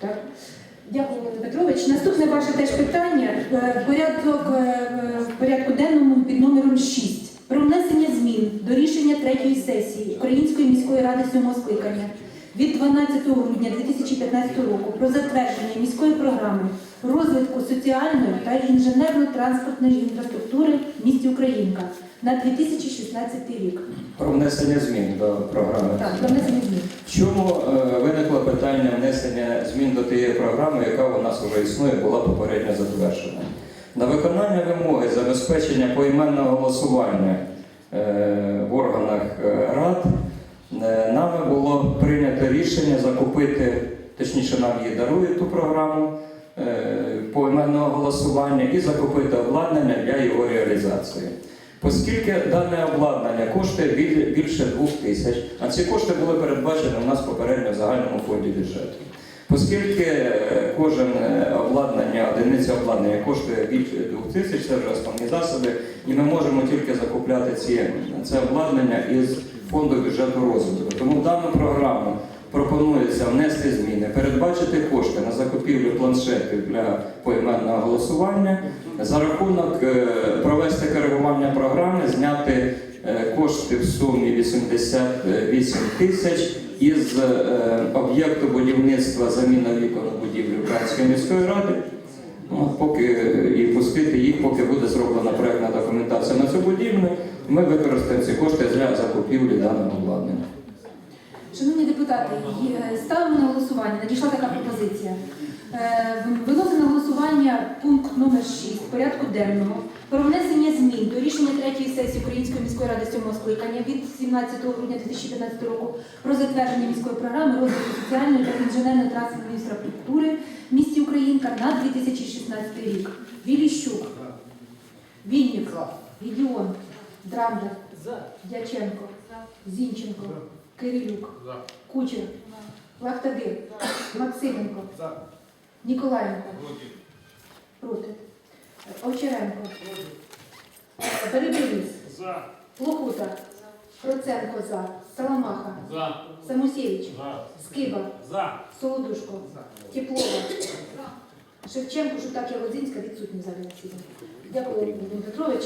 Так. Дякую, Володимир Петрович. Наступне ваше теж питання. Е, Порядок е, порядку денному під номером 6. Про внесення змін до рішення третьої сесії Української міської ради сьомого скликання від 12 грудня 2015 року про затвердження міської програми розвитку соціальної та інженерно-транспортної інфраструктури в місті Українка на 2016 рік. Про внесення змін до програми. Так, про внесення змін. Чому е, виникло питання внесення змін до тієї програми, яка у нас вже існує, була попередньо затверджена? На виконання вимоги забезпечення поіменного голосування е, в органах е, рад е, нами було прийнято рішення закупити, точніше нам її дарують ту програму е, поіменного голосування і закупити обладнання для його реалізації. Оскільки дане обладнання коштує більше двох тисяч, а ці кошти були передбачені у нас попередньо в загальному фонді бюджету. Оскільки е, кожен е, обладнання, одиниця обладнання коштує більше двох тисяч, це вже основні засоби, і ми можемо тільки закупляти ці, це обладнання із фонду бюджету розвитку. Тому дану програму пропонується внести зміни, передбачити кошти на закупівлю планшетів для поіменного голосування, за рахунок е, провести коригування програми, зняти е, кошти в сумі 88 тисяч із е, об'єкту будівництва заміна вікон будівлі Української міської ради. От, поки і пустити їх, поки буде зроблена проєктна документація на цю будівлю, ми використаємо ці кошти для закупівлі даного обладнання. Шановні депутати, ставимо на голосування. Надійшла така пропозиція. Е, Виносимо на голосування пункт номер 6 порядку денного про внесення змін до рішення третьої сесії Української міської ради сьомого скликання від 17 грудня 2015 року про затвердження міської програми розвитку соціальної та інженерно-транспортної інфраструктури в місті Українка на 2016 рік. Віліщук, Вінник, Гедіон, Драндер, Дяченко, Зінченко, Кирилюк, Кучер, Лахтадир, Максименко, Ніколаєнко, проти, Овчаренко, Перебиліс, За. Плохута, Проценко за, Саламаха, За. Самусєвич, За. Скиба, За. Солодушко, Теплова, Шевченко, Шутак Ягодзинська відсутні в залі. Дякую, Володимир Петрович.